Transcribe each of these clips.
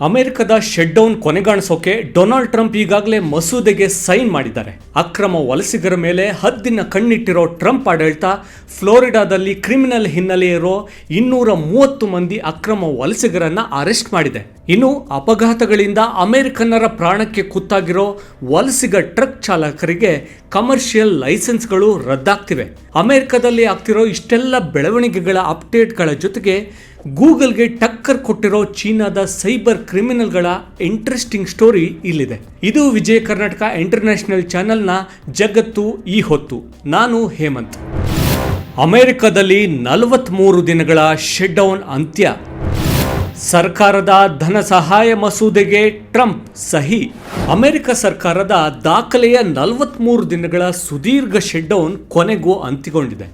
ಅಮೆರಿಕದ ಶೆಡ್ಡೌನ್ ಕೊನೆಗಾಣಿಸೋಕೆ Donald Trump ಈಗಾಗಲೇ ಮಸೂದೆಗೆ ಸೈನ್ ಮಾಡಿದ್ದಾರೆ. ಅಕ್ರಮ ವಲಸಿಗರ ಮೇಲೆ ಹದ್ದಿನ ಕಣ್ಣಿಟ್ಟಿರೋ ಟ್ರಂಪ್ ಆಡಳಿತ ಫ್ಲೋರಿಡಾದಲ್ಲಿ ಕ್ರಿಮಿನಲ್ ಹಿನ್ನೆಲೆ ಇರೋ ಇನ್ನೂರ ಮೂವತ್ತು ಮಂದಿ ಅಕ್ರಮ ವಲಸಿಗರನ್ನ ಅರೆಸ್ಟ್ ಮಾಡಿದೆ. ಇನ್ನು ಅಪಘಾತಗಳಿಂದ ಅಮೆರಿಕನ್ನರ ಪ್ರಾಣಕ್ಕೆ ಕುತ್ತಾಗಿರೋ ವಲಸಿಗ ಟ್ರಕ್ ಚಾಲಕರಿಗೆ ಕಮರ್ಷಿಯಲ್ ಲೈಸೆನ್ಸ್ಗಳು ರದ್ದಾಗ್ತಿವೆ. ಅಮೆರಿಕದಲ್ಲಿ ಆಗ್ತಿರೋ ಇಷ್ಟೆಲ್ಲ ಬೆಳವಣಿಗೆಗಳ ಅಪ್ಡೇಟ್ಗಳ ಜೊತೆಗೆ ಗೂಗಲ್ಗೆ ಟಕ್ಕರ್ ಕೊಟ್ಟಿರೋ ಚೀನಾದ ಸೈಬರ್ ಕ್ರಿಮಿನಲ್ಗಳ ಇಂಟ್ರೆಸ್ಟಿಂಗ್ ಸ್ಟೋರಿ ಇಲ್ಲಿದೆ. ಇದು ವಿಜಯ ಕರ್ನಾಟಕ ಇಂಟರ್ನ್ಯಾಷನಲ್ ಚಾನೆಲ್ನ ಜಗತ್ತು ಈ ಹೊತ್ತು. ನಾನು ಹೇಮಂತ್. ಅಮೆರಿಕದಲ್ಲಿ ನಲವತ್ತ್ಮೂರು ದಿನಗಳ ಶೆಡ್ಡೌನ್ ಅಂತ್ಯ. ಸರ್ಕಾರದ ಧನ ಸಹಾಯ ಮಸೂದೆಗೆ ಟ್ರಂಪ್ ಸಹಿ. ಅಮೆರಿಕ ಸರ್ಕಾರದ ದಾಖಲೆಯ ನಲವತ್ತ್ಮೂರು ದಿನಗಳ ಸುದೀರ್ಘ ಶೆಡ್ಡೌನ್ ಕೊನೆಗೂ ಅಂತ್ಯಗೊಂಡಿದೆ.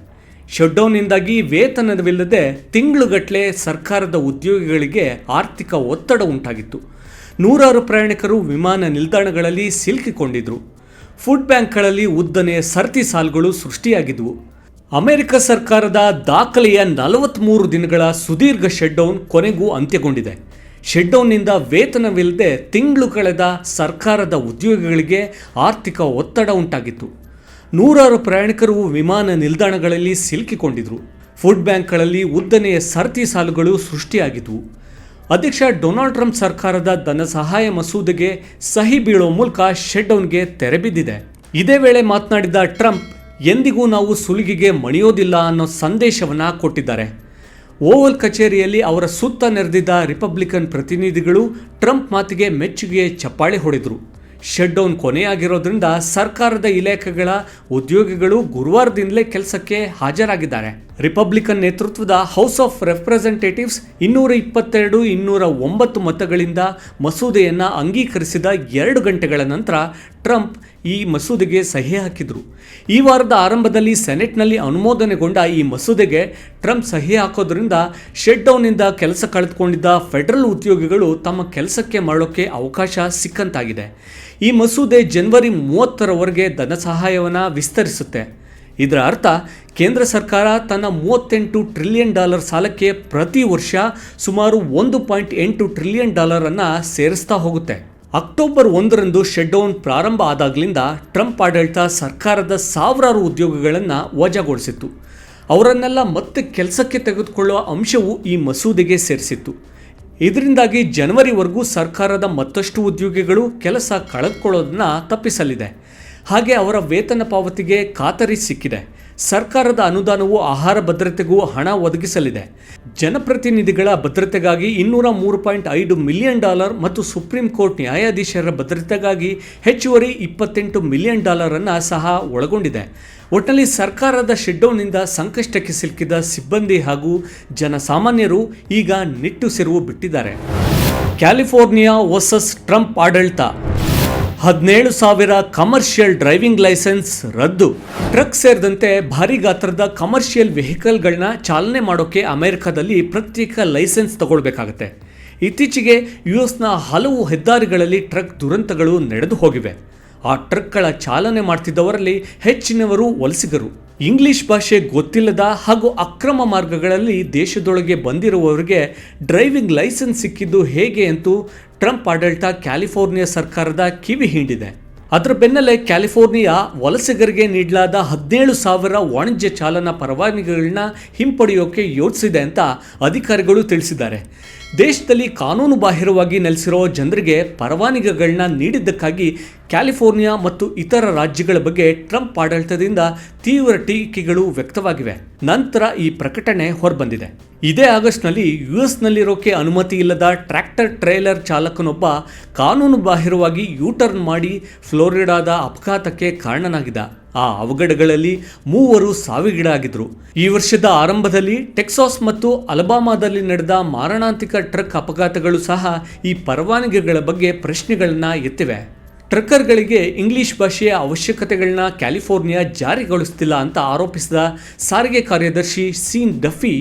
ಶೆಡ್ಡೌನ್ನಿಂದಾಗಿ ವೇತನವಿಲ್ಲದೆ ತಿಂಗಳುಗಟ್ಟಲೆ ಸರ್ಕಾರದ ಉದ್ಯೋಗಿಗಳಿಗೆ ಆರ್ಥಿಕ ಒತ್ತಡ ಉಂಟಾಗಿತ್ತು. ನೂರಾರು ಪ್ರಯಾಣಿಕರು ವಿಮಾನ ನಿಲ್ದಾಣಗಳಲ್ಲಿ ಸಿಲುಕಿಕೊಂಡಿದ್ರು. ಫುಡ್ ಬ್ಯಾಂಕ್ಗಳಲ್ಲಿ ಉದ್ದನೆಯ ಸರತಿ ಸಾಲುಗಳು ಸೃಷ್ಟಿಯಾಗಿದ್ವು. ಅಮೆರಿಕ ಸರ್ಕಾರದ ದಾಖಲೆಯ ನಲವತ್ತ್ಮೂರು ದಿನಗಳ ಸುದೀರ್ಘ ಶೆಡ್ಡೌನ್ ಕೊನೆಗೂ ಅಂತ್ಯಗೊಂಡಿದೆ. ಶೆಡ್ಡೌನ್ನಿಂದ ವೇತನವಿಲ್ಲದೆ ತಿಂಗಳು ಕಳೆದ ಸರ್ಕಾರದ ಉದ್ಯೋಗಿಗಳಿಗೆ ಆರ್ಥಿಕ ಒತ್ತಡ ಉಂಟಾಗಿತ್ತು. ನೂರಾರು ಪ್ರಯಾಣಿಕರು ವಿಮಾನ ನಿಲ್ದಾಣಗಳಲ್ಲಿ ಸಿಲುಕಿಕೊಂಡಿದ್ರು. ಫುಡ್ ಬ್ಯಾಂಕ್ಗಳಲ್ಲಿ ಉದ್ದನೆಯ ಸರತಿ ಸಾಲುಗಳು ಸೃಷ್ಟಿಯಾಗಿದ್ವು. ಅಧ್ಯಕ್ಷ ಡೊನಾಲ್ಡ್ ಟ್ರಂಪ್ ಸರ್ಕಾರದ ಧನ ಸಹಾಯ ಮಸೂದೆಗೆ ಸಹಿ ಬೀಳೋ ಮೂಲಕ ಶೆಡ್ಡೌನ್ಗೆ ತೆರೆಬಿದ್ದಿದೆ ಇದೇ ವೇಳೆ ಮಾತನಾಡಿದ ಟ್ರಂಪ್ ಎಂದಿಗೂ ನಾವು ಸುಲಿಗೆಗೆ ಮಣಿಯೋದಿಲ್ಲ ಅನ್ನೋ ಸಂದೇಶವನ್ನು ಕೊಟ್ಟಿದ್ದಾರೆ. ಓವಲ್ ಕಚೇರಿಯಲ್ಲಿ ಅವರ ಸುತ್ತ ನೆರೆದಿದ್ದ ರಿಪಬ್ಲಿಕನ್ ಪ್ರತಿನಿಧಿಗಳು ಟ್ರಂಪ್ ಮಾತಿಗೆ ಮೆಚ್ಚುಗೆ ಚಪ್ಪಾಳೆ ಹೊಡೆದರು. ಶೆಡ್ಡೌನ್ ಕೊನೆಯಾಗಿರೋದ್ರಿಂದ ಸರ್ಕಾರದ ಇಲಾಖೆಗಳ ಉದ್ಯೋಗಿಗಳು ಗುರುವಾರದಿಂದಲೇ ಕೆಲಸಕ್ಕೆ ಹಾಜರಾಗಿದ್ದಾರೆ. ರಿಪಬ್ಲಿಕನ್ ನೇತೃತ್ವದ ಹೌಸ್ ಆಫ್ ರೆಪ್ರೆಸೆಂಟೇಟಿವ್ಸ್ ಇನ್ನೂರ ಇಪ್ಪತ್ತೆರಡು, ಇನ್ನೂರ ಒಂಬತ್ತು ಮತಗಳಿಂದ ಮಸೂದೆಯನ್ನು ಅಂಗೀಕರಿಸಿದ ಎರಡು ಗಂಟೆಗಳ ನಂತರ ಟ್ರಂಪ್ ಈ ಮಸೂದೆಗೆ ಸಹಿ ಹಾಕಿದರು. ಈ ವಾರದ ಆರಂಭದಲ್ಲಿ ಸೆನೆಟ್ನಲ್ಲಿ ಅನುಮೋದನೆಗೊಂಡ ಈ ಮಸೂದೆಗೆ ಟ್ರಂಪ್ ಸಹಿ ಹಾಕೋದ್ರಿಂದ ಶೆಡ್ಡೌನ್ನಿಂದ ಕೆಲಸ ಕಳೆದುಕೊಂಡಿದ್ದ ಫೆಡರಲ್ ಉದ್ಯೋಗಿಗಳು ತಮ್ಮ ಕೆಲಸಕ್ಕೆ ಮರಳೋಕ್ಕೆ ಅವಕಾಶ ಸಿಕ್ಕಂತಾಗಿದೆ. ಈ ಮಸೂದೆ ಜನವರಿ ಮೂವತ್ತರವರೆಗೆ ಧನ ಸಹಾಯವನ್ನು ವಿಸ್ತರಿಸುತ್ತೆ. ಇದರ ಅರ್ಥ, ಕೇಂದ್ರ ಸರ್ಕಾರ ತನ್ನ ಮೂವತ್ತೆಂಟು ಟ್ರಿಲಿಯನ್ ಡಾಲರ್ ಸಾಲಕ್ಕೆ ಪ್ರತಿ ವರ್ಷ ಸುಮಾರು ಒಂದು ಪಾಯಿಂಟ್ ಎಂಟು ಟ್ರಿಲಿಯನ್ ಡಾಲರನ್ನು ಸೇರಿಸ್ತಾ ಹೋಗುತ್ತೆ. ಅಕ್ಟೋಬರ್ ಒಂದರಂದು ಶೆಡ್ಡೌನ್ ಪ್ರಾರಂಭ ಆದಾಗಲಿಂದ ಟ್ರಂಪ್ ಆಡಳಿತ ಸರ್ಕಾರದ ಸಾವಿರಾರು ಉದ್ಯೋಗಗಳನ್ನು ವಜಾಗೊಳಿಸಿತ್ತು. ಅವರನ್ನೆಲ್ಲ ಮತ್ತೆ ಕೆಲಸಕ್ಕೆ ತೆಗೆದುಕೊಳ್ಳುವ ಅಂಶವು ಈ ಮಸೂದೆಗೆ ಸೇರಿಸಿತ್ತು. ಇದರಿಂದಾಗಿ ಜನವರಿವರೆಗೂ ಸರ್ಕಾರದ ಮತ್ತಷ್ಟು ಉದ್ಯೋಗಿಗಳು ಕೆಲಸ ಕಳೆದುಕೊಳ್ಳೋದನ್ನ ತಪ್ಪಿಸಲಿದೆ. ಹಾಗೆ ಅವರ ವೇತನ ಪಾವತಿಗೆ ಖಾತರಿ ಸಿಕ್ಕಿದೆ. ಸರ್ಕಾರದ ಅನುದಾನವು ಆಹಾರ ಭದ್ರತೆಗೂ ಹಣ ಒದಗಿಸಲಿದೆ. ಜನಪ್ರತಿನಿಧಿಗಳ ಭದ್ರತೆಗಾಗಿ ಇನ್ನೂರ ಮೂರು ಪಾಯಿಂಟ್ ಐದು ಮಿಲಿಯನ್ ಡಾಲರ್ ಮತ್ತು ಸುಪ್ರೀಂ ಕೋರ್ಟ್ ನ್ಯಾಯಾಧೀಶರ ಭದ್ರತೆಗಾಗಿ ಹೆಚ್ಚುವರಿ ಇಪ್ಪತ್ತೆಂಟು ಮಿಲಿಯನ್ ಡಾಲರನ್ನು ಸಹ ಒಳಗೊಂಡಿದೆ. ಒಟ್ಟಿನಲ್ಲಿ ಸರ್ಕಾರದ ಶೆಡ್ಡೌನ್ನಿಂದ ಸಂಕಷ್ಟಕ್ಕೆ ಸಿಲುಕಿದ ಸಿಬ್ಬಂದಿ ಹಾಗೂ ಜನಸಾಮಾನ್ಯರು ಈಗ ನಿಟ್ಟುಸಿರು ಬಿಟ್ಟಿದ್ದಾರೆ. ಕ್ಯಾಲಿಫೋರ್ನಿಯಾ ವರ್ಸಸ್ ಟ್ರಂಪ್ ಆಡಳಿತ ಹದಿನೇಳು ಸಾವಿರ ಕಮರ್ಷಿಯಲ್ ಡ್ರೈವಿಂಗ್ ಲೈಸೆನ್ಸ್ ರದ್ದು. ಟ್ರಕ್ ಸೇರಿದಂತೆ ಭಾರಿ ಗಾತ್ರದ ಕಮರ್ಷಿಯಲ್ ವೆಹಿಕಲ್ಗಳನ್ನ ಚಾಲನೆ ಮಾಡೋಕ್ಕೆ ಅಮೆರಿಕದಲ್ಲಿ ಪ್ರತ್ಯೇಕ ಲೈಸೆನ್ಸ್ ತಗೊಳ್ಬೇಕಾಗತ್ತೆ. ಇತ್ತೀಚೆಗೆ ಯು ಎಸ್ನ ಹಲವು ಹೆದ್ದಾರಿಗಳಲ್ಲಿ ಟ್ರಕ್ ದುರಂತಗಳು ನಡೆದು ಹೋಗಿವೆ. ಆ ಟ್ರಕ್ಗಳ ಚಾಲನೆ ಮಾಡ್ತಿದ್ದವರಲ್ಲಿ ಹೆಚ್ಚಿನವರು ವಲಸಿಗರು. ಇಂಗ್ಲಿಷ್ ಭಾಷೆ ಗೊತ್ತಿಲ್ಲದ ಹಾಗೂ ಅಕ್ರಮ ಮಾರ್ಗಗಳಲ್ಲಿ ದೇಶದೊಳಗೆ ಬಂದಿರುವವರಿಗೆ ಡ್ರೈವಿಂಗ್ ಲೈಸೆನ್ಸ್ ಸಿಕ್ಕಿದ್ದು ಹೇಗೆ ಅಂತೂ ಟ್ರಂಪ್ ಆಡಳಿತ ಕ್ಯಾಲಿಫೋರ್ನಿಯಾ ಸರ್ಕಾರದ ಕಿವಿ ಹಿಂಡಿದೆ. ಅದರ ಬೆನ್ನಲ್ಲೇ ಕ್ಯಾಲಿಫೋರ್ನಿಯಾ ವಲಸಿಗರಿಗೆ ನೀಡಲಾದ ಹದಿನೇಳು ಸಾವಿರ ವಾಣಿಜ್ಯ ಚಾಲನಾ ಪರವಾನಗಿಗಳನ್ನ ಹಿಂಪಡೆಯೋಕೆ ಯೋಚಿಸಿದೆ ಅಂತ ಅಧಿಕಾರಿಗಳು ತಿಳಿಸಿದ್ದಾರೆ. ದೇಶದಲ್ಲಿ ಕಾನೂನು ಬಾಹಿರವಾಗಿ ನೆಲೆಸಿರೋ ಜನರಿಗೆ ಪರವಾನಗಿಗಳನ್ನ ನೀಡಿದ್ದಕ್ಕಾಗಿ ಕ್ಯಾಲಿಫೋರ್ನಿಯಾ ಮತ್ತು ಇತರ ರಾಜ್ಯಗಳ ಬಗ್ಗೆ ಟ್ರಂಪ್ ಆಡಳಿತದಿಂದ ತೀವ್ರ ಟೀಕೆಗಳು ವ್ಯಕ್ತವಾಗಿವೆ. ನಂತರ ಈ ಪ್ರಕಟಣೆ ಹೊರಬಂದಿದೆ. ಇದೇ ಆಗಸ್ಟ್ನಲ್ಲಿ ಯು ಎಸ್ನಲ್ಲಿರೋಕೆ ಅನುಮತಿ ಇಲ್ಲದ ಟ್ರ್ಯಾಕ್ಟರ್ ಟ್ರೇಲರ್ ಚಾಲಕನೊಬ್ಬ ಕಾನೂನು ಬಾಹಿರವಾಗಿ ಯೂಟರ್ನ್ ಮಾಡಿ ಫ್ಲೋರಿಡಾದ ಅಪಘಾತಕ್ಕೆ ಕಾರಣನಾಗಿದ್ದ. ಆ ಅವಘಡಗಳಲ್ಲಿ ಮೂವರು ಸಾವಿಗೀಡಾಗಿದ್ರು ಈ ವರ್ಷದ ಆರಂಭದಲ್ಲಿ ಟೆಕ್ಸಾಸ್ ಮತ್ತು ಅಲಬಾಮಾದಲ್ಲಿ ನಡೆದ ಮಾರಣಾಂತಿಕ ಟ್ರಕ್ ಅಪಘಾತಗಳು ಸಹ ಈ ಪರವಾನಗಿಗಳ ಬಗ್ಗೆ ಪ್ರಶ್ನೆಗಳನ್ನು ಎತ್ತಿವೆ. ಟ್ರಕ್ಕರ್ಗಳಿಗೆ ಇಂಗ್ಲಿಷ್ ಭಾಷೆಯ ಅವಶ್ಯಕತೆಗಳನ್ನ ಕ್ಯಾಲಿಫೋರ್ನಿಯಾ ಜಾರಿಗೊಳಿಸ್ತಿಲ್ಲ ಅಂತ ಆರೋಪಿಸಿದ ಸಾರಿಗೆ ಕಾರ್ಯದರ್ಶಿ ಸೀನ್ ಡಫಿ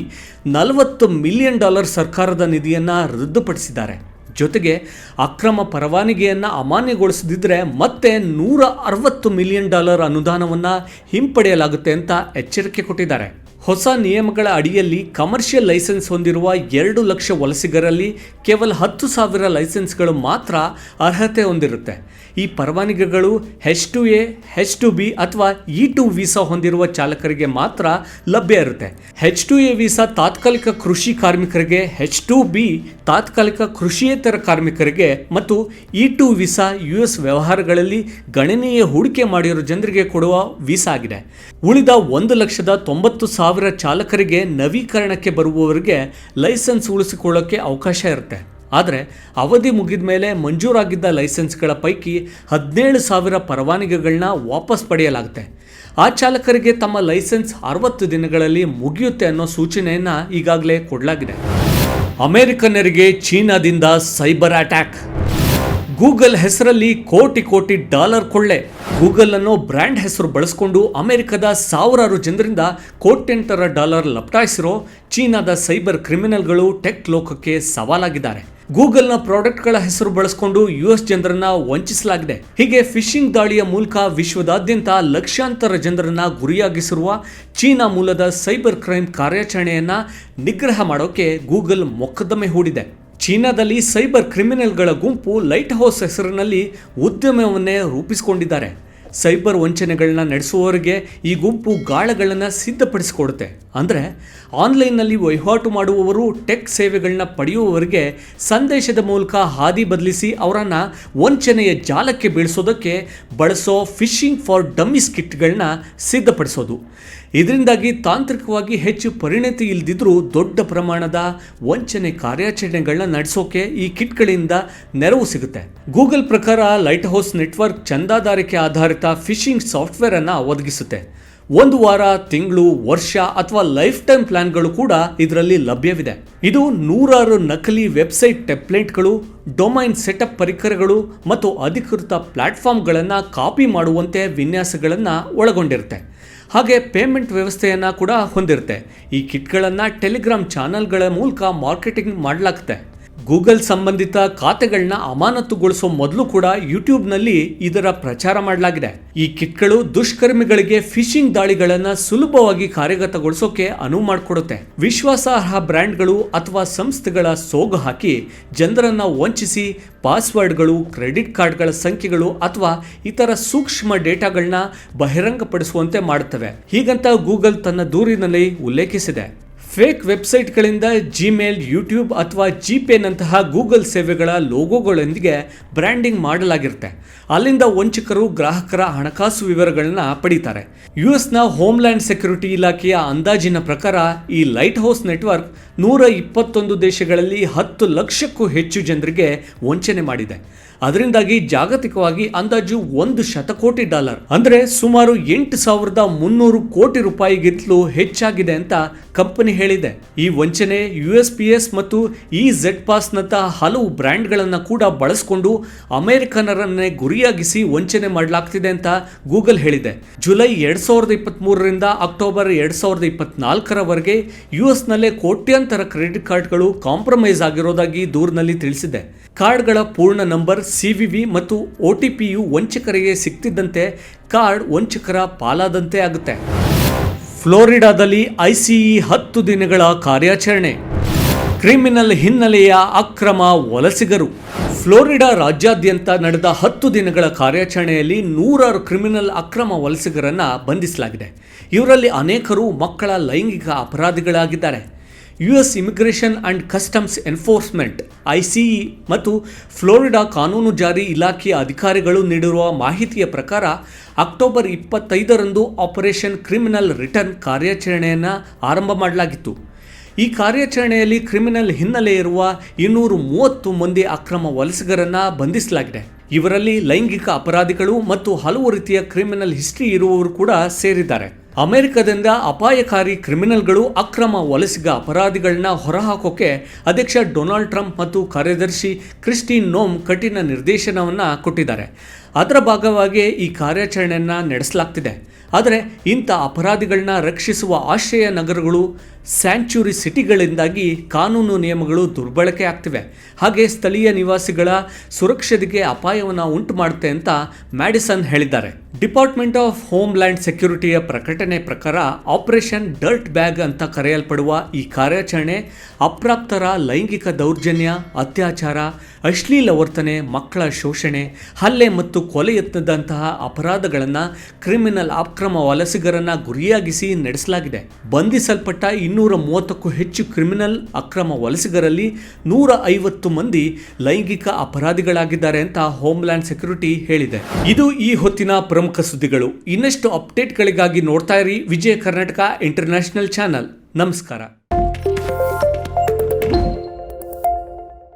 ನಲವತ್ತು ಮಿಲಿಯನ್ ಡಾಲರ್ ಸರ್ಕಾರದ ನಿಧಿಯನ್ನು ರದ್ದುಪಡಿಸಿದ್ದಾರೆ. ಜೊತೆಗೆ ಅಕ್ರಮ ಪರವಾನಗಿಯನ್ನು ಅಮಾನ್ಯಗೊಳಿಸದಿದ್ದರೆ ಮತ್ತೆ ನೂರ ಅರವತ್ತು ಮಿಲಿಯನ್ ಡಾಲರ್ ಅನುದಾನವನ್ನು ಹಿಂಪಡೆಯಲಾಗುತ್ತೆ ಅಂತ ಎಚ್ಚರಿಕೆ ಕೊಟ್ಟಿದ್ದಾರೆ. ಹೊಸ ನಿಯಮಗಳ ಅಡಿಯಲ್ಲಿ ಕಮರ್ಷಿಯಲ್ ಲೈಸೆನ್ಸ್ ಹೊಂದಿರುವ ಎರಡು ಲಕ್ಷ ವಲಸಿಗರಲ್ಲಿ ಕೇವಲ ಹತ್ತು ಸಾವಿರ ಲೈಸೆನ್ಸ್ಗಳು ಮಾತ್ರ ಅರ್ಹತೆ ಹೊಂದಿರುತ್ತೆ. ಈ ಪರವಾನಗಿಗಳು H two A H two B ಅಥವಾ ಇ ಟು ವೀಸಾ ಹೊಂದಿರುವ ಚಾಲಕರಿಗೆ ಮಾತ್ರ ಲಭ್ಯ ಇರುತ್ತೆ. ಹೆಚ್ ಟು ಎ ವೀಸಾ ತಾತ್ಕಾಲಿಕ ಕೃಷಿ ಕಾರ್ಮಿಕರಿಗೆ ಹೆಚ್ ಟು ಬಿ ತಾತ್ಕಾಲಿಕ ಕೃಷಿಯೇತರ ಕಾರ್ಮಿಕರಿಗೆ ಮತ್ತು E two visa U S ವ್ಯವಹಾರಗಳಲ್ಲಿ ಗಣನೀಯ ಹೂಡಿಕೆ ಮಾಡಿರೋ ಜನರಿಗೆ ಕೊಡುವ ವೀಸಾ ಆಗಿದೆ. ಉಳಿದ ಒಂದು ಲಕ್ಷದ ತೊಂಬತ್ತು ಸಾವಿರ ಚಾಲಕರಿಗೆ ನವೀಕರಣಕ್ಕೆ ಬರುವವರಿಗೆ ಲೈಸೆನ್ಸ್ ಉಳಿಸಿಕೊಳ್ಳೋಕ್ಕೆ ಅವಕಾಶ ಇರುತ್ತೆ. ಆದರೆ ಅವಧಿ ಮುಗಿದ ಮೇಲೆ ಮಂಜೂರಾಗಿದ್ದ ಲೈಸೆನ್ಸ್ಗಳ ಪೈಕಿ ಹದಿನೇಳು ಸಾವಿರ ಪರವಾನಗಿಗಳನ್ನ ವಾಪಸ್ ಪಡೆಯಲಾಗುತ್ತೆ. ಆ ಚಾಲಕರಿಗೆ ತಮ್ಮ ಲೈಸೆನ್ಸ್ ಅರವತ್ತು ದಿನಗಳಲ್ಲಿ ಮುಗಿಯುತ್ತೆ ಅನ್ನೋ ಸೂಚನೆಯನ್ನು ಈಗಾಗಲೇ ಕೊಡಲಾಗಿದೆ. ಅಮೆರಿಕನ್ನರಿಗೆ ಚೀನಾದಿಂದ ಸೈಬರ್ ಅಟ್ಯಾಕ್. ಗೂಗಲ್ ಹೆಸರಲ್ಲಿ ಕೋಟಿ ಕೋಟಿ ಡಾಲರ್ ಕೊಳ್ಳೆ. ಗೂಗಲ್ ಅನ್ನೋ ಬ್ರ್ಯಾಂಡ್ ಹೆಸರು ಬಳಸಿಕೊಂಡು ಅಮೆರಿಕದ ಸಾವಿರಾರು ಜನರಿಂದ ಕೋಟ್ಯಂತರ ಡಾಲರ್ ಲಪಟಾಯಿಸಿರೋ ಚೀನಾದ ಸೈಬರ್ ಕ್ರಿಮಿನಲ್ಗಳು ಟೆಕ್ ಲೋಕಕ್ಕೆ ಸವಾಲಾಗಿದ್ದಾರೆ. ಗೂಗಲ್ನ ಪ್ರಾಡಕ್ಟ್ಗಳ ಹೆಸರು ಬಳಸಿಕೊಂಡು ಯು ಎಸ್ ಜನರನ್ನ ವಂಚಿಸಲಾಗಿದೆ. ಹೀಗೆ ಫಿಶಿಂಗ್ ದಾಳಿಯ ಮೂಲಕ ವಿಶ್ವದಾದ್ಯಂತ ಲಕ್ಷಾಂತರ ಜನರನ್ನ ಗುರಿಯಾಗಿಸಿರುವ ಚೀನಾ ಮೂಲದ ಸೈಬರ್ ಕ್ರೈಮ್ ಕಾರ್ಯಾಚರಣೆಯನ್ನ ನಿಗ್ರಹ ಮಾಡೋಕೆ ಗೂಗಲ್ ಮೊಕದ್ದಮೆ ಹೂಡಿದೆ. ಚೀನಾದಲ್ಲಿ ಸೈಬರ್ ಕ್ರಿಮಿನಲ್ಗಳ ಗುಂಪು ಲೈಟ್ ಹೌಸ್ ಹೆಸರಿನಲ್ಲಿ ಉದ್ಯಮವನ್ನೇ ರೂಪಿಸಿಕೊಂಡಿದ್ದಾರೆ. ಸೈಬರ್ ವಂಚನೆಗಳನ್ನ ನಡೆಸುವವರಿಗೆ ಈ ಗುಂಪು ಗಾಳಗಳನ್ನು ಸಿದ್ಧಪಡಿಸಿಕೊಡುತ್ತೆ. ಅಂದರೆ ಆನ್ಲೈನ್ನಲ್ಲಿ ವಹಿವಾಟು ಮಾಡುವವರು ಟೆಕ್ ಸೇವೆಗಳನ್ನ ಪಡೆಯುವವರಿಗೆ ಸಂದೇಶದ ಮೂಲಕ ಹಾದಿ ಬದಲಿಸಿ ಅವರನ್ನು ವಂಚನೆಯ ಜಾಲಕ್ಕೆ ಬೀಳಿಸೋದಕ್ಕೆ ಬಳಸೋ ಫಿಶಿಂಗ್ ಫಾರ್ ಡಮ್ಮಿಸ್ ಕಿಟ್ಗಳನ್ನ ಸಿದ್ಧಪಡಿಸೋದು. ಇದರಿಂದಾಗಿ ತಾಂತ್ರಿಕವಾಗಿ ಹೆಚ್ಚು ಪರಿಣತಿ ಇಲ್ಲದಿದ್ದರೂ ದೊಡ್ಡ ಪ್ರಮಾಣದ ವಂಚನೆ ಕಾರ್ಯಾಚರಣೆಗಳನ್ನ ನಡೆಸೋಕೆ ಈ ಕಿಟ್ಗಳಿಂದ ನೆರವು ಸಿಗುತ್ತೆ. ಗೂಗಲ್ ಪ್ರಕಾರ ಲೈಟ್ ಹೌಸ್ ನೆಟ್ವರ್ಕ್ ಚಂದಾದಾರಿಕೆ ಆಧಾರಿತ ಫಿಶಿಂಗ್ ಸಾಫ್ಟ್ವೇರ್ ಅನ್ನ ಒದಗಿಸುತ್ತೆ. ಒಂದು ವಾರ, ತಿಂಗಳು, ವರ್ಷ ಅಥವಾ ಲೈಫ್ ಟೈಮ್ ಪ್ಲಾನ್ಗಳು ಕೂಡ ಇದರಲ್ಲಿ ಲಭ್ಯವಿದೆ. ಇದು ನೂರಾರು ನಕಲಿ ವೆಬ್ಸೈಟ್ ಟೆಪ್ಲೆಂಟ್ಗಳು ಡೊಮೈನ್ ಸೆಟಪ್ ಪರಿಕರಗಳು ಮತ್ತು ಅಧಿಕೃತ ಪ್ಲಾಟ್ಫಾರ್ಮ್ಗಳನ್ನು ಕಾಪಿ ಮಾಡುವಂತೆ ವಿನ್ಯಾಸಗಳನ್ನು ಒಳಗೊಂಡಿರುತ್ತೆ. ಹಾಗೆ ಪೇಮೆಂಟ್ ವ್ಯವಸ್ಥೆಯನ್ನು ಕೂಡ ಹೊಂದಿರುತ್ತೆ. ಈ ಕಿಟ್ಗಳನ್ನು ಟೆಲಿಗ್ರಾಮ್ ಚಾನಲ್ಗಳ ಮೂಲಕ ಮಾರ್ಕೆಟಿಂಗ್ ಮಾಡಲಾಗುತ್ತೆ. ಗೂಗಲ್ ಸಂಬಂಧಿತ ಖಾತೆಗಳನ್ನ ಅಮಾನತುಗೊಳಿಸೋ ಮೊದಲು ಕೂಡ ಯೂಟ್ಯೂಬ್ನಲ್ಲಿ ಇದರ ಪ್ರಚಾರ ಮಾಡಲಾಗಿದೆ. ಈ ಕಿಟ್ಗಳು ದುಷ್ಕರ್ಮಿಗಳಿಗೆ ಫಿಶಿಂಗ್ ದಾಳಿಗಳನ್ನು ಸುಲಭವಾಗಿ ಕಾರ್ಯಗತಗೊಳಿಸೋಕೆ ಅನುವು ಮಾಡಿಕೊಡುತ್ತೆ. ವಿಶ್ವಾಸಾರ್ಹ ಬ್ರ್ಯಾಂಡ್ಗಳು ಅಥವಾ ಸಂಸ್ಥೆಗಳ ಸೋಗು ಹಾಕಿ ಜನರನ್ನು ವಂಚಿಸಿ ಪಾಸ್ವರ್ಡ್ಗಳು, ಕ್ರೆಡಿಟ್ ಕಾರ್ಡ್ಗಳ ಸಂಖ್ಯೆಗಳು ಅಥವಾ ಇತರ ಸೂಕ್ಷ್ಮ ಡೇಟಾಗಳನ್ನ ಬಹಿರಂಗಪಡಿಸುವಂತೆ ಮಾಡುತ್ತವೆ. ಹೀಗಂತ ಗೂಗಲ್ ತನ್ನ ದೂರಿನಲ್ಲಿ ಉಲ್ಲೇಖಿಸಿದೆ. ಫೇಕ್ ವೆಬ್ಸೈಟ್ಗಳಿಂದ ಜಿಮೇಲ್ ಯೂಟ್ಯೂಬ್ ಅಥವಾ ಜಿಪೇನಂತಹ ಗೂಗಲ್ ಸೇವೆಗಳ ಲೋಗೋಗಳೊಂದಿಗೆ ಬ್ರ್ಯಾಂಡಿಂಗ್ ಮಾಡಲಾಗಿರುತ್ತೆ. ಅಲ್ಲಿಂದ ವಂಚಕರು ಗ್ರಾಹಕರ ಹಣಕಾಸು ವಿವರಗಳನ್ನ ಪಡೀತಾರೆ. ಯು ಎಸ್ನ ಹೋಮ್ಲ್ಯಾಂಡ್ ಸೆಕ್ಯೂರಿಟಿ ಇಲಾಖೆಯ ಅಂದಾಜಿನ ಪ್ರಕಾರ ಈ ಲೈಟ್ ಹೌಸ್ ನೆಟ್ವರ್ಕ್ ನೂರ ಇಪ್ಪತ್ತೊಂದು ದೇಶಗಳಲ್ಲಿ ಹತ್ತು ಲಕ್ಷಕ್ಕೂ ಹೆಚ್ಚು ಜನರಿಗೆ ವಂಚನೆ ಮಾಡಿದೆ. ಅದರಿಂದಾಗಿ ಜಾಗತಿಕವಾಗಿ ಅಂದಾಜು ಒಂದು ಶತಕೋಟಿ ಡಾಲರ್. ಅಂದರೆ ಸುಮಾರು ಎಂಟು ಸಾವಿರದ ಮುನ್ನೂರು ಕೋಟಿ ರೂಪಾಯಿಗಿಂತಲೂ ಹೆಚ್ಚಾಗಿದೆ ಅಂತ ಕಂಪನಿ ಹೇಳಿದೆ. ಈ ವಂಚನೆ ಯು ಎಸ್ ಪಿ ಎಸ್ ಮತ್ತು ಇ ಜೆಡ್ ಪಾಸ್ನಂತಹ ಹಲವು ಬ್ರ್ಯಾಂಡ್ಗಳನ್ನು ಕೂಡ ಬಳಸಿಕೊಂಡು ಅಮೆರಿಕನರನ್ನೇ ಗುರಿಯಾಗಿಸಿ ವಂಚನೆ ಮಾಡಲಾಗ್ತಿದೆ ಅಂತ ಗೂಗಲ್ ಹೇಳಿದೆ. ಜುಲೈ ಎರಡು ಸಾವಿರದ ಇಪ್ಪತ್ತ್ಮೂರರಿಂದ ಅಕ್ಟೋಬರ್ ಎರಡು ಸಾವಿರದ ಇಪ್ಪತ್ನಾಲ್ಕರವರೆಗೆ ಯು ಎಸ್ನಲ್ಲೇ ಕೋಟ್ಯಾಂತರ ಕ್ರೆಡಿಟ್ ಕಾರ್ಡ್ಗಳು ಕಾಂಪ್ರಮೈಸ್ ಆಗಿರೋದಾಗಿ ದೂರಿನಲ್ಲಿ ತಿಳಿಸಿದೆ. ಕಾರ್ಡ್ಗಳ ಪೂರ್ಣ ನಂಬರ್ ಸಿವಿವಿ ಮತ್ತು ಒ ಟಿ ಪಿಯು ವಂಚಕರಿಗೆ ಸಿಗ್ತಿದ್ದಂತೆ ಕಾರ್ಡ್ ವಂಚಕರ ಪಾಲಾದಂತೆ ಆಗುತ್ತೆ. ಫ್ಲೋರಿಡಾದಲ್ಲಿ ಐಸಿಇ ಹತ್ತು ದಿನಗಳ ಕಾರ್ಯಾಚರಣೆ. ಕ್ರಿಮಿನಲ್ ಹಿನ್ನೆಲೆಯ ಅಕ್ರಮ ವಲಸಿಗರು. ಫ್ಲೋರಿಡಾ ರಾಜ್ಯಾದ್ಯಂತ ನಡೆದ ಹತ್ತು ದಿನಗಳ ಕಾರ್ಯಾಚರಣೆಯಲ್ಲಿ ನೂರಾರು ಕ್ರಿಮಿನಲ್ ಅಕ್ರಮ ವಲಸಿಗರನ್ನು ಬಂಧಿಸಲಾಗಿದೆ. ಇವರಲ್ಲಿ ಅನೇಕರು ಮಕ್ಕಳ ಲೈಂಗಿಕ ಅಪರಾಧಿಗಳಾಗಿದ್ದಾರೆ. U S immigration and customs enforcement ICE ಮತ್ತು ಫ್ಲೋರಿಡಾ ಕಾನೂನು ಜಾರಿ ಇಲಾಖೆಯ ಅಧಿಕಾರಿಗಳು ನೀಡಿರುವ ಮಾಹಿತಿಯ ಪ್ರಕಾರ ಅಕ್ಟೋಬರ್ ಇಪ್ಪತ್ತೈದರಂದು ಆಪರೇಷನ್ ಕ್ರಿಮಿನಲ್ ರಿಟರ್ನ್ ಕಾರ್ಯಾಚರಣೆಯನ್ನು ಆರಂಭ ಮಾಡಲಾಗಿತ್ತು. ಈ ಕಾರ್ಯಾಚರಣೆಯಲ್ಲಿ ಕ್ರಿಮಿನಲ್ ಹಿನ್ನೆಲೆ ಇರುವ ಇನ್ನೂರು ಮೂವತ್ತು ಮಂದಿ ಅಕ್ರಮ ವಲಸಿಗರನ್ನು ಬಂಧಿಸಲಾಗಿದೆ. ಇವರಲ್ಲಿ ಲೈಂಗಿಕ ಅಪರಾಧಿಗಳು ಮತ್ತು ಹಲವು ರೀತಿಯ ಕ್ರಿಮಿನಲ್ ಹಿಸ್ಟ್ರಿ ಇರುವವರು ಕೂಡ ಸೇರಿದ್ದಾರೆ. ಅಮೆರಿಕದಿಂದ ಅಪಾಯಕಾರಿ ಕ್ರಿಮಿನಲ್ಗಳು ಅಕ್ರಮ ವಲಸಿಗ ಅಪರಾಧಿಗಳನ್ನ ಹೊರಹಾಕೋಕೆ ಅಧ್ಯಕ್ಷ ಡೊನಾಲ್ಡ್ ಟ್ರಂಪ್ ಮತ್ತು ಕಾರ್ಯದರ್ಶಿ ಕ್ರಿಸ್ಟಿನ್ ನೋಮ್ ಕಠಿಣ ನಿರ್ದೇಶನವನ್ನು ಕೊಟ್ಟಿದ್ದಾರೆ. ಅದರ ಭಾಗವಾಗಿ ಈ ಕಾರ್ಯಾಚರಣೆಯನ್ನು ನಡೆಸಲಾಗ್ತಿದೆ. ಆದರೆ ಇಂಥ ಅಪರಾಧಿಗಳನ್ನ ರಕ್ಷಿಸುವ ಆಶ್ರಯ ನಗರಗಳು ಸ್ಯಾಂಚುರಿ ಸಿಟಿಗಳಿಂದಾಗಿ ಕಾನೂನು ನಿಯಮಗಳು ದುರ್ಬಳಕೆ ಆಗ್ತಿವೆ. ಹಾಗೆ ಸ್ಥಳೀಯ ನಿವಾಸಿಗಳ ಸುರಕ್ಷತೆಗೆ ಅಪಾಯವನ್ನು ಉಂಟು ಮಾಡುತ್ತೆ ಅಂತ ಮ್ಯಾಡಿಸನ್ ಹೇಳಿದ್ದಾರೆ. ಡಿಪಾರ್ಟ್ಮೆಂಟ್ ಆಫ್ ಹೋಮ್ಲ್ಯಾಂಡ್ ಸೆಕ್ಯೂರಿಟಿಯ ಪ್ರಕಟಣೆ ಪ್ರಕಾರ ಆಪರೇಷನ್ ಡರ್ಟ್ ಬ್ಯಾಗ್ ಅಂತ ಕರೆಯಲ್ಪಡುವ ಈ ಕಾರ್ಯಾಚರಣೆ ಅಪ್ರಾಪ್ತರ ಲೈಂಗಿಕ ದೌರ್ಜನ್ಯ, ಅತ್ಯಾಚಾರ, ಅಶ್ಲೀಲ ವರ್ತನೆ, ಮಕ್ಕಳ ಶೋಷಣೆ, ಹಲ್ಲೆ ಮತ್ತು ಕೊಲೆ ಯತ್ನದಂತಹ ಅಪರಾಧಗಳನ್ನು ಕ್ರಿಮಿನಲ್ ಅಕ್ರಮ ವಲಸಿಗರನ್ನ ಗುರಿಯಾಗಿಸಿ ನಡೆಸಲಾಗಿದೆ. ಬಂಧಿಸಲ್ಪಟ್ಟ ಇನ್ನೂರ ಮೂವತ್ತಕ್ಕೂ ಹೆಚ್ಚು ಕ್ರಿಮಿನಲ್ ಅಕ್ರಮ ವಲಸಿಗರಲ್ಲಿ ನೂರ ಐವತ್ತು ಮಂದಿ ಲೈಂಗಿಕ ಅಪರಾಧಿಗಳಾಗಿದ್ದಾರೆ ಅಂತ ಹೋಮ್ಲ್ಯಾಂಡ್ ಸೆಕ್ಯೂರಿಟಿ ಹೇಳಿದೆ. ಇದು ಈ ಹೊತ್ತಿನ ಪ್ರಮುಖ ಸುದ್ದಿಗಳು. ಇನ್ನಷ್ಟು ಅಪ್ಡೇಟ್ಗಳಿಗಾಗಿ ನೋಡ್ತಾ ಇರಿ ವಿಜಯ ಕರ್ನಾಟಕ ಇಂಟರ್ನ್ಯಾಷನಲ್ ಚಾನಲ್. ನಮಸ್ಕಾರ.